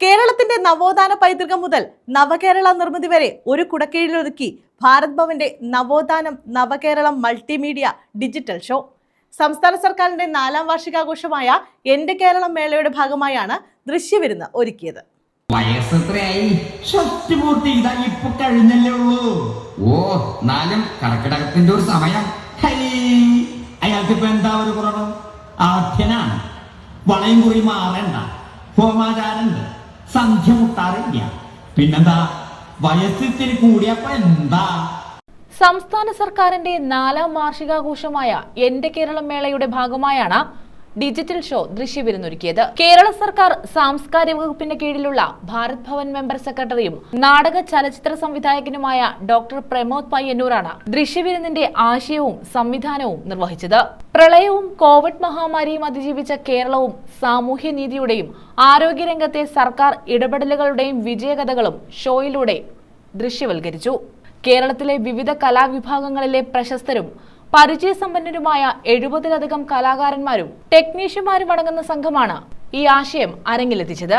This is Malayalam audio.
കേരളത്തിന്റെ നവോത്ഥാന പൈതൃകം മുതൽ നവകേരള നിർമ്മിതി വരെ ഒരു കുടക്കീഴിലൊതുക്കി ഭാരത് ഭവന്റെ നവോത്ഥാനം നവകേരളം മൾട്ടിമീഡിയ ഡിജിറ്റൽ ഷോ സംസ്ഥാന സർക്കാരിന്റെ നാലാം വാർഷികാഘോഷമായ എന്റെ കേരളം മേളയുടെ ഭാഗമായാണ് ദൃശ്യവിരുന്ന് ഒരുക്കിയത്. വളയും കുറി മാറണ്ട ഹോമാചാരണ്ട്. സന്ധ്യ മുട്ടാറില്ല പിന്നെന്താ? വയസ്സിത്തിരി കൂടിയപ്പോ എന്താ? സംസ്ഥാന സർക്കാരിന്റെ നാലാം വാർഷികാഘോഷമായ എന്റെ കേരളം മേളയുടെ ഭാഗമായാണ് ഡിജിറ്റൽ ഷോ ദൃശ്യവിരുന്നൊരുക്കിയത് കേരള സർക്കാർ സാംസ്കാരിക വകുപ്പിന്റെ കീഴിലുള്ള ഭാരത് ഭവൻ മെമ്പർ സെക്രട്ടറിയും നാടക ചലച്ചിത്ര സംവിധായകനുമായ ഡോക്ടർ പ്രമോദ് പയ്യന്നൂറാണ് ദൃശ്യവിരുന്നിന്റെ ആശയവും സംവിധാനവും നിർവഹിച്ചത്. പ്രളയവും കോവിഡ് മഹാമാരിയും അതിജീവിച്ച കേരളവും സാമൂഹ്യനീതിയുടെയും ആരോഗ്യരംഗത്തെ സർക്കാർ ഇടപെടലുകളുടെയും വിജയകഥകളും ഷോയിലൂടെ ദൃശ്യവൽക്കരിച്ചു. കേരളത്തിലെ വിവിധ കലാവിഭാഗങ്ങളിലെ പ്രശസ്തരും പരിചയസമ്പന്നരുമായ എഴുപതിലധികം കലാകാരന്മാരും ടെക്നീഷ്യന്മാരും അടങ്ങുന്ന സംഘമാണ് ഈ ആശയം അരങ്ങിലെത്തിച്ചത്.